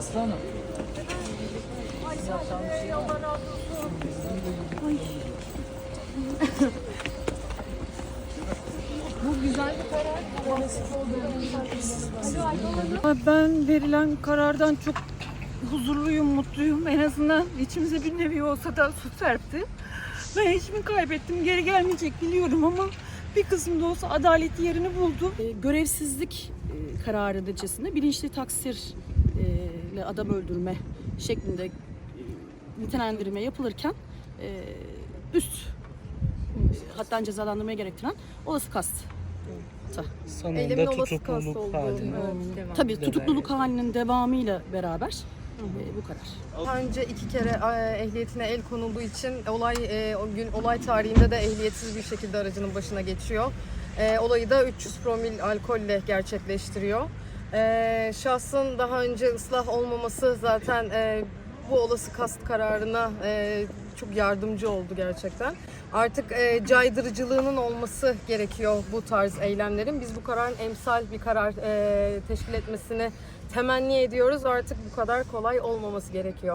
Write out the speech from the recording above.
Aslanım. Ben verilen karardan çok huzurluyum, mutluyum. En azından içimize bir nevi olsa da su serpti. Ben eşimi kaybettim, geri gelmeyecek biliyorum ama bir kısım da olsa adaleti yerini buldu. E, görevsizlik e, kararı neticesinde bilinçli taksir e, adam öldürme şeklinde e, nitelendirme yapılırken e, üst hatta cezalandırmaya gerektiren olası kast. Eylemin kast tutukluluk olduğu. halinde. Evet. Tabii tutukluluk halinin devamıyla beraber e, bu kadar. Daha önce iki kere e, ehliyetine el konulduğu için olay e, o gün olay tarihinde de ehliyetsiz bir şekilde aracının başına geçiyor. E, olayı da 300 promil alkolle gerçekleştiriyor. E, şahsın daha önce ıslah olmaması zaten e, bu olası kast kararına e, çok yardımcı oldu gerçekten. Artık e, caydırıcılığının olması gerekiyor bu tarz eylemlerin. Biz bu kararın emsal bir karar e, teşkil etmesini temenni ediyoruz. Artık bu kadar kolay olmaması gerekiyor.